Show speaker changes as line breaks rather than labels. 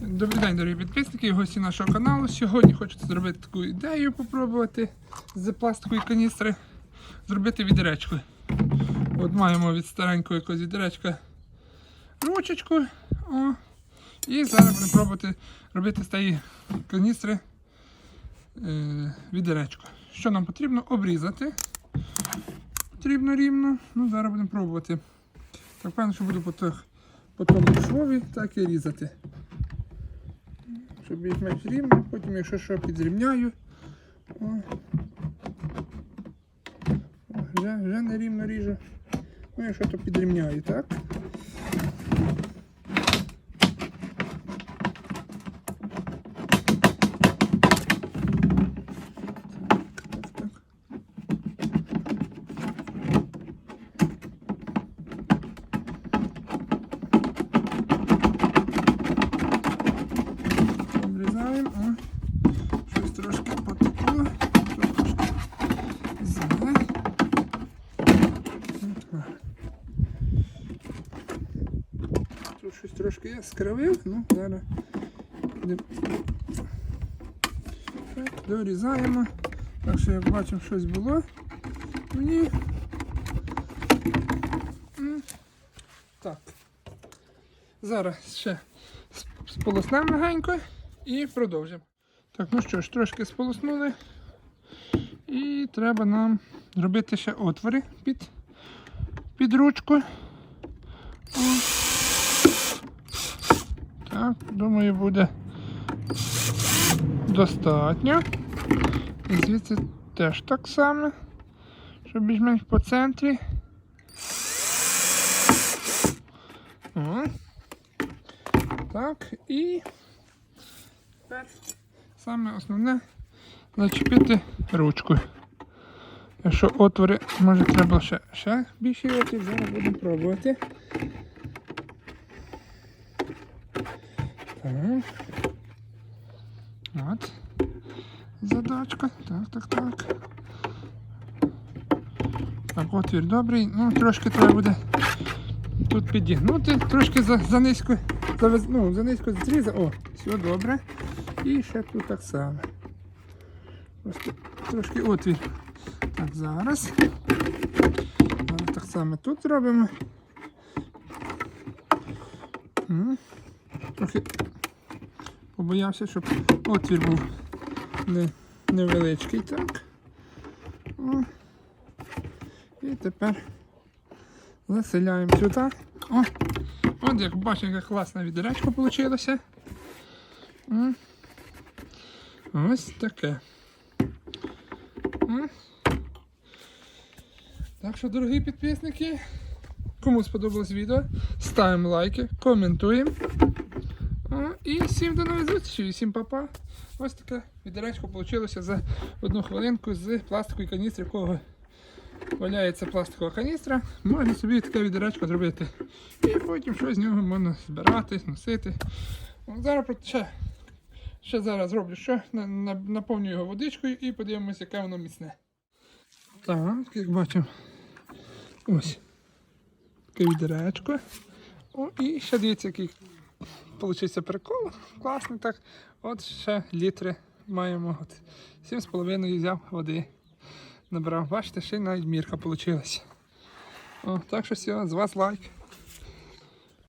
Добрий день, дорогі підписники і гості нашого каналу. Сьогодні хочу зробити таку ідею, попробувати з пластикової каністри зробити відеречку. От маємо від старенького якогось відеречка ручечку. О, і зараз будемо пробувати робити з тієї каністри е, відеречку. Що нам потрібно? Обрізати. Потрібно рівно. Ну, зараз будемо пробувати. Так, певно, що буду по тому швові так і різати щоб більш-менш рівно, потім, якщо що, підрівняю. О. О, вже, вже не рівно ріжу. Ну, якщо то підрівняю? Так, так, так. Обрізаємо, о, щось трошки потекло, тут трошки зле. Тут щось трошки я скривив, ну зараз будемо дорізаємо. Так що як бачимо, щось було. Мені. Так. Зараз ще сполоснемо легенько і продовжимо. Так, ну що ж, трошки сполоснули. І треба нам зробити ще отвори під, під ручку. О. Так, думаю, буде достатньо. І звідси теж так само, щоб більш-менш по центрі. О. Так, і тепер саме основне зачепити ручку. Якщо отвори, може треба ще, ще отвір, зараз будемо пробувати. Так. От. Задачка. Так, так, так. Так, отвір добрий. Ну, трошки треба буде тут підігнути, трошки за, за низько, за, ну, за низько зрізав. О, все добре. І ще тут так само. Просто трошки отвір. Так, зараз. Зараз так само тут зробимо. М. Трохи побоявся, щоб отвір був не, невеличкий. Так. О. І тепер заселяємо сюди. О, от як бачите, яка класна відеречка вийшла. Ось таке. Так що, дорогі підписники, кому сподобалось відео, ставимо лайки, коментуємо. І всім до нових зустрічей, всім па-па. Ось таке відеречко вийшло за одну хвилинку з пластикової каністри, якого валяється пластикова каністра, можна собі таке відеречко зробити. І потім щось з нього можна збирати, носити. Зараз ще, ще зараз зроблю що, на- на- наповню його водичкою і подивимося, яке воно міцне. Так, як бачимо, ось таке відеречко. О, і ще дивіться, який получився прикол. Класний так. От ще літри маємо. От 7,5 взяв води набрав. Бачите, ще й навіть мірка вийшла. Так що все, з вас лайк.